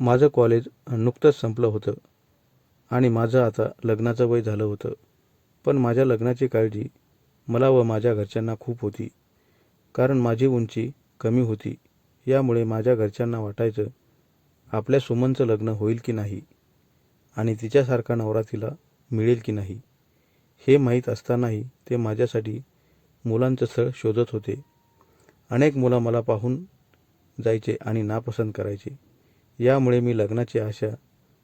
माझं कॉलेज नुकतंच संपलं होतं. आणि माझं आता लग्नाचं वय झालं होतं. पण माझ्या लग्नाची काळजी मला व माझ्या घरच्यांना खूप होती. कारण माझी उंची कमी होती. यामुळे माझ्या घरच्यांना वाटायचं आपल्या सुमनचं लग्न होईल की नाही? आणि तिच्यासारखा नवरा तिला मिळेल की नाही? हे माहीत असतानाही ते माझ्यासाठी मुलांचं स्थळ शोधत होते. अनेक मुलं मला पाहून जायचे आणि नापसंत करायचे. यामुळे मी लग्नाची आशा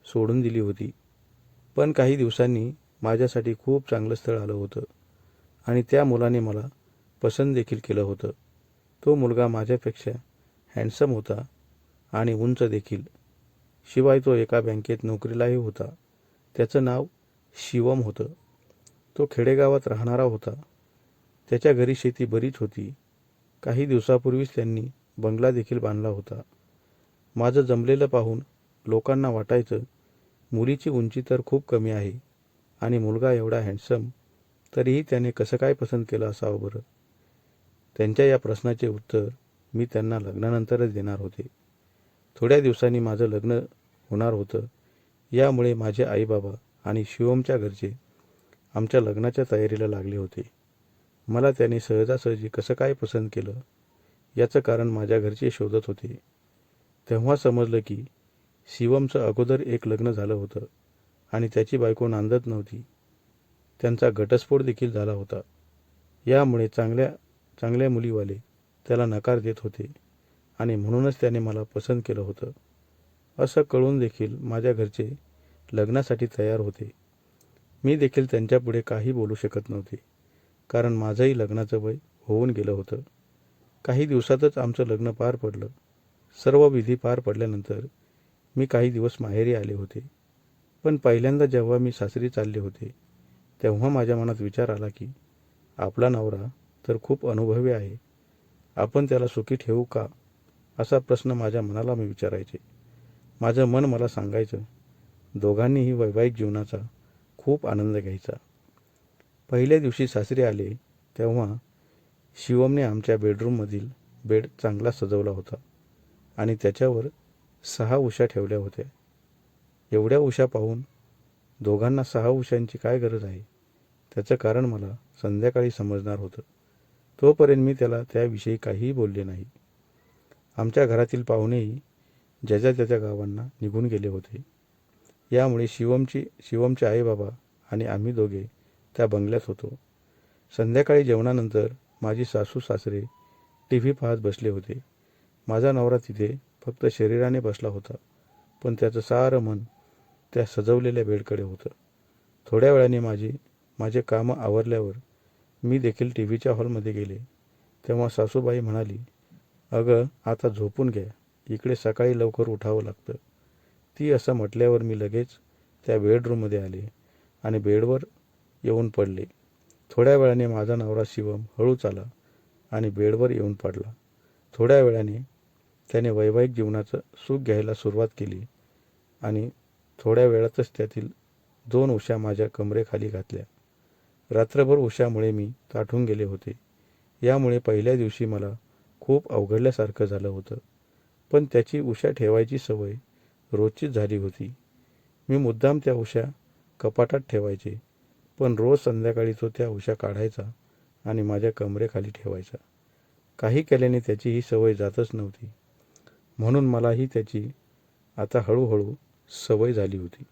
सोडून दिली होती. पण काही दिवसांनी माझ्यासाठी खूप चांगलं स्थळ आलं होतं आणि त्या मुलाने मला पसंत देखील केलं होतं. तो मुलगा माझ्यापेक्षा हँडसम होता आणि उंच देखील. शिवाय तो एका बँकेत नोकरीलाही होता. त्याचं नाव शिवम होतं. तो खेडेगावात राहणारा होता. त्याच्या घरी शेती बरीच होती. काही दिवसापूर्वीच त्यांनी बंगला देखील बांधला होता. माझं जमलेलं पाहून लोकांना वाटायचं मुलीची उंची तर खूप कमी आहे आणि मुलगा एवढा हँडसम तरीही त्याने कसं काय पसंत केलं असावं बरं? त्यांच्या या प्रश्नाचे उत्तर मी त्यांना लग्नानंतरच देणार होते. थोड्या दिवसांनी माझं लग्न होणार होतं. यामुळे माझे आईबाबा आणि शिवमच्या घरचे आमच्या लग्नाच्या तयारीला लागले होते. मला त्याने सहजासहजी कसं काय पसंत केलं? याचं कारण माझ्या घरचे शोधत होते. तेव्हा समजलं की शिवमचं अगोदर एक लग्न झालं होतं आणि त्याची बायको नांदत नव्हती. त्यांचा घटस्फोट देखील झाला होता. यामुळे चांगल्या चांगल्या मुलीवाले त्याला नकार देत होते आणि म्हणूनच त्याने मला पसंत केलं होतं. असं कळून देखील माझ्या घरचे लग्नासाठी तयार होते. मी देखील त्यांच्यापुढे काही बोलू शकत नव्हते कारण माझंही लग्नाचं वय होऊन गेलं होतं. काही दिवसातच आमचं लग्न पार पडलं. सर्व विधी पार पडल्यानंतर मी काही दिवस माहेरी आले होते. पण पहिल्यांदा जेव्हा मी सासरी चालले होते तेव्हा माझ्या मनात विचार आला की आपला नवरा तर खूप अनुभवी आहे. आपण त्याला सुखी ठेवू का? असा प्रश्न माझ्या मनाला मी विचारायचे. माझं मन मला सांगायचं दोघांनीही वैवाहिक जीवनाचा खूप आनंद घ्यायचा. पहिल्या दिवशी सासरी आले तेव्हा शिवमने आमच्या बेडरूममधील बेड चांगला सजवला होता. आणि त्याच्यावर सहा उशा ठेवल्या होत्या. एवढ्या उशा पाहून दोघांना सहा उशांची काय गरज आहे? त्याचं कारण मला संध्याकाळी समजणार होतं. तोपर्यंत मी त्याला त्याविषयी काहीही बोलले नाही. आमच्या घरातील पाहुणेही ज्याच्या त्याच्या गावांना निघून गेले होते. यामुळे शिवमची शिवमचे आईबाबा आणि आम्ही दोघे त्या बंगल्यात होतो. संध्याकाळी जेवणानंतर माझी सासू सासरे टी व्ही पाहत बसले होते. माझा नवरा तिथे फक्त शरीराने बसला होता पण त्याचं सारं मन त्या सजवलेल्या बेडकडे होतं. थोड्या वेळाने माझी माझे कामं आवरल्यावर मी देखील टी व्हीच्या हॉलमध्ये गेले. तेव्हा सासूबाई म्हणाली अगं आता झोपून घ्या. इकडे सकाळी लवकर उठावं लागतं. ती असं म्हटल्यावर मी लगेच त्या बेडरूममध्ये आले आणि बेडवर येऊन पडले. थोड्या वेळाने माझा नवरा शिवम हळूच आला आणि बेडवर येऊन पडला. थोड्या वेळाने त्याने वैवाहिक जीवनाचं सुख घ्यायला सुरुवात केली आणि थोड्या वेळातच त्यातील दोन उशा माझ्या कमरेखाली घातल्या. रात्रभर उशामुळे मी ताठून गेले होते. यामुळे पहिल्या दिवशी मला खूप अवघडल्यासारखं झालं होतं. पण त्याची उशा ठेवायची सवय रोजचीच झाली होती. मी मुद्दाम त्या उशा कपाटात ठेवायचे पण रोज संध्याकाळी तो त्या उशा काढायचा आणि माझ्या कमरेखाली ठेवायचा. काही केल्याने त्याची ही सवय जातच नव्हती. म्हणून मलाही त्याची आता हळूहळू सवय झाली होती.